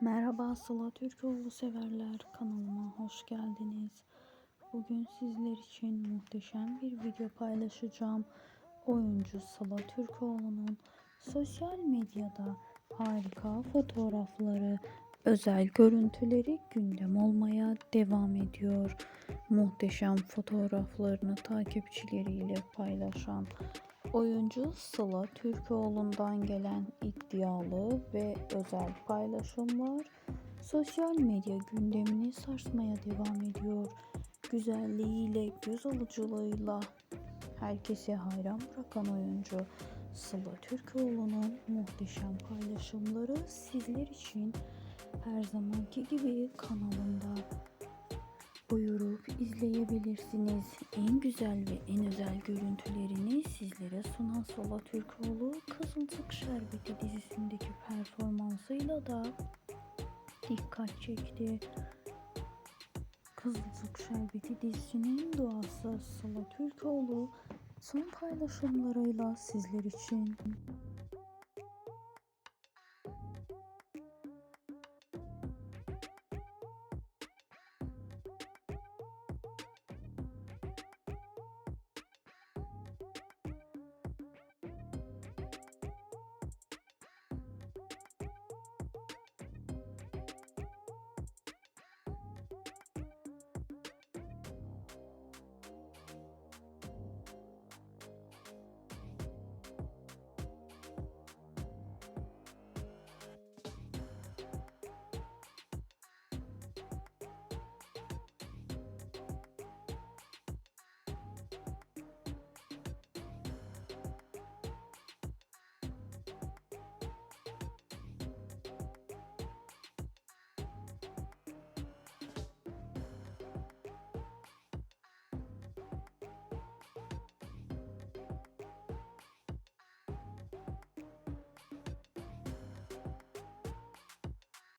Merhaba Sıla Türkoğlu severler kanalıma hoş geldiniz. Bugün sizler için muhteşem bir video paylaşacağım. Oyuncu Sıla Türkoğlu'nun sosyal medyada harika fotoğrafları, özel görüntüleri gündem olmaya devam ediyor. Muhteşem fotoğraflarını takipçileriyle paylaşan Oyuncu Sıla Türkoğlu'ndan gelen iddialı ve özel paylaşımlar sosyal medya gündemini sarsmaya devam ediyor. Güzelliğiyle, göz alıcılığıyla herkese hayran bırakan oyuncu Sıla Türkoğlu'nun muhteşem paylaşımları sizler için her zamanki gibi kanalımda buyurup izleyebilirsiniz. En güzel ve en özel görüntülerini sizlere sunan Sola Türkoğlu Kızılcık Şerbeti dizisindeki performansıyla da dikkat çekti. Kızılcık Şerbeti dizisinin duası Sıla Türkoğlu son paylaşımlarıyla sizler için